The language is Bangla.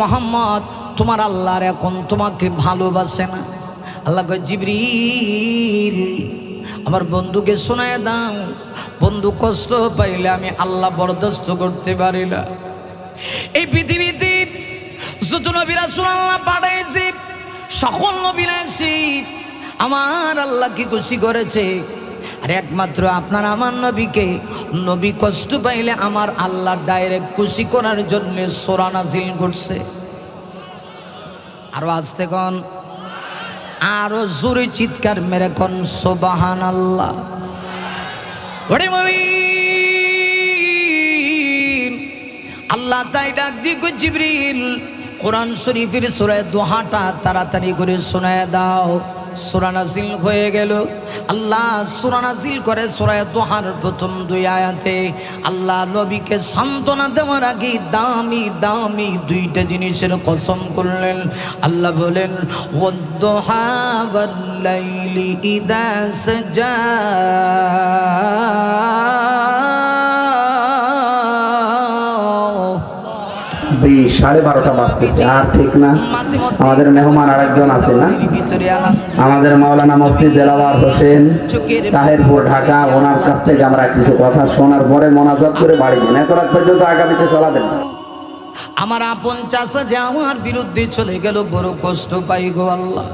মোহাম্মদ, তোমার আল্লাহর এখন তোমাকে ভালোবাসে না। আল্লাহ জিবরি আমার বন্ধুকে শোনায় দাও। বন্ধু কষ্ট পাইলে আমি আল্লাহ বরদাস্ত করতে পারি না। এই পৃথিবীতে যত নবীরা আল্লাহ পাঠাইছে, সকল নবীরা আমার আল্লাহ কি খুশি করেছে? আর একমাত্র আপনার আমার নবীকে। নবী কষ্ট পাইলে আমার আল্লাহ ডাইরেক্ট খুশি করার জন্য সোরা নাজিল করছে। আরও আসতে কন? আরও জোরে চিৎকার মেরে কন সোবাহান আল্লাহ আল্লাহ তাই ডাক দি জিবরিল, কোরআন শরীফের সুরায় দোহাটা তাড়াতাড়ি করে শোনায় দাও। সুরা নাজিল হয়ে গেল। আল্লাহ সুরা নাজিল করে সুরায় দোহার প্রথম দুই আয়াতে, আল্লাহ নবীকে সান্ত্বনা দেওয়ার আগে দামি দামি দুইটা জিনিসের কসম করলেন। আল্লাহ বলেন ওদ্দোহা ওয়াল্লাইলি ইদা সাজা। সাড়ে বারোটা ঠিক না? আমাদের মেহমান আরেকজন আছে ওনার কাছ থেকে আমরা কিছু কথা শোনার পরে মনাজাত করে বাড়ি পর্যন্ত আগামীতে আমার আপন চাষা যে আমার বিরুদ্ধে চলে গেল, বড় কষ্ট পাই গো আল্লাহ।